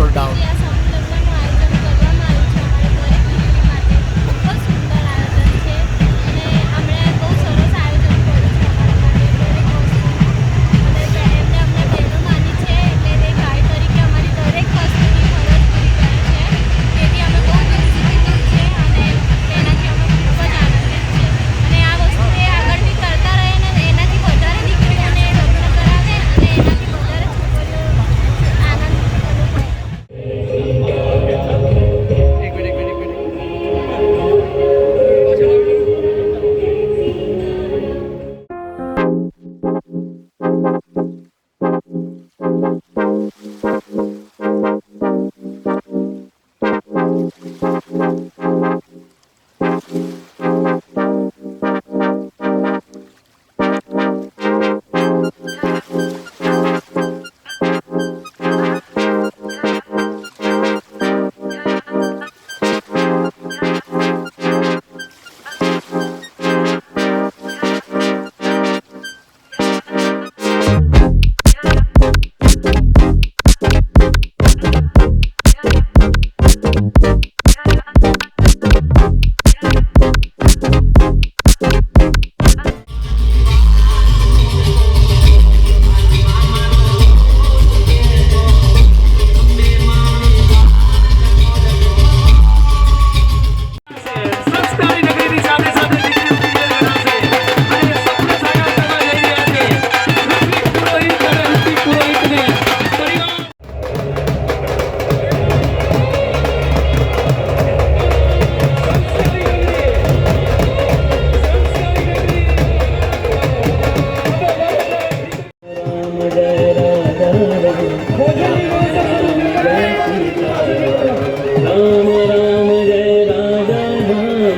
or down?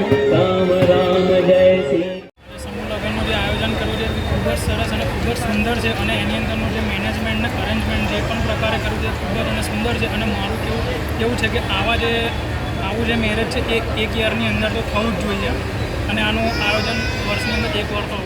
Ram Ram જય જે આયોજન કરવું છે ખૂબ જ સરસ અને ખૂબ જ સુંદર છે અને એની અંદરનું જે મેનેજમેન્ટ ને અરેન્જમેન્ટ જે પણ પ્રકારે કર્યું છે ખૂબ જ અને સુંદર છે અને મારું કેવું છે કે આવા જે આવું જે મેરેજ છે એ એક યરની અંદર તો થવું જ જોઈએ. અને આનું આયોજન વર્ષની અંદર એક વાર તો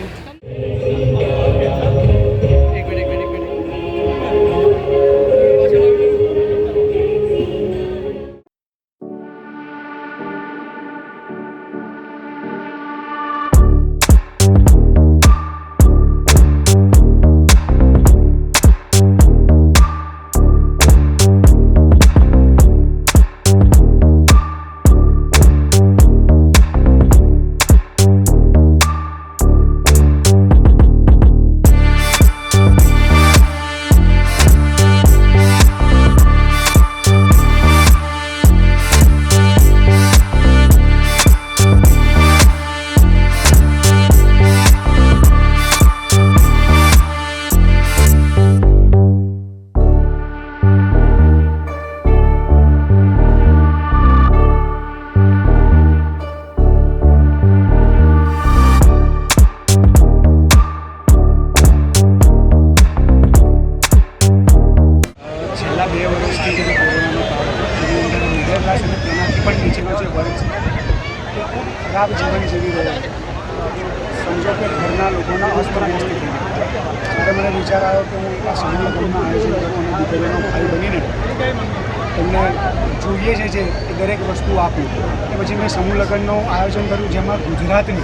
ખરાબ જીવન જીવી રહ્યા સમજો કે ઘરના લોકોના ગયા. ત્યારે મને વિચાર આવ્યો કે હું આ સમૂહ લગ્નનું આયોજન કરું અને દીકરીનો ભાઈ બનીને એમને જોઈએ છે જે દરેક વસ્તુ આપી એ પછી મેં સમૂહ લગ્નનું આયોજન કર્યું જેમાં ગુજરાતની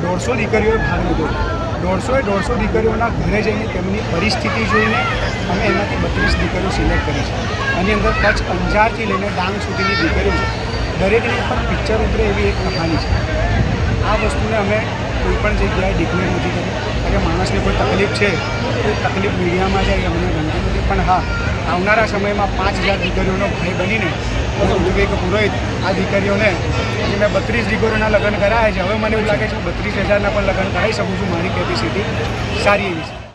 દોઢસો દીકરીઓએ ભાગ લીધો. દોઢસોએ દોઢસો દીકરીઓના ઘરે જઈને તેમની પરિસ્થિતિ જોઈને અમે એમાંથી બત્રીસ દીકરીઓ સિલેક્ટ કરી છે. આની અંદર કચ્છ અંજારથી લઈને ડાંગ સુધીની દીકરીઓ છે. દરેકની પર પિક્ચર ઉતરે એવી એક કહાની છે. આ વસ્તુને અમે કોઈ પણ જગ્યાએ ડિક્લેર નથી કરી કે માણસને કોઈ તકલીફ છે, કોઈ તકલીફ મીડિયામાં જાય અમને ગમતી નથી. પણ હા, આવનારા સમયમાં પાંચ હજાર દીકરીઓનો ભાઈ બનીને ઉદ્વેગ પુરોહિત આ દીકરીઓને મેં બત્રીસ દીકરીઓના લગ્ન કરાયા છે. હવે મને એવું લાગે છે બત્રીસ હજારના પણ લગ્ન કરાવી શકું છું મારી કેપેસિટી સારી એવી છે.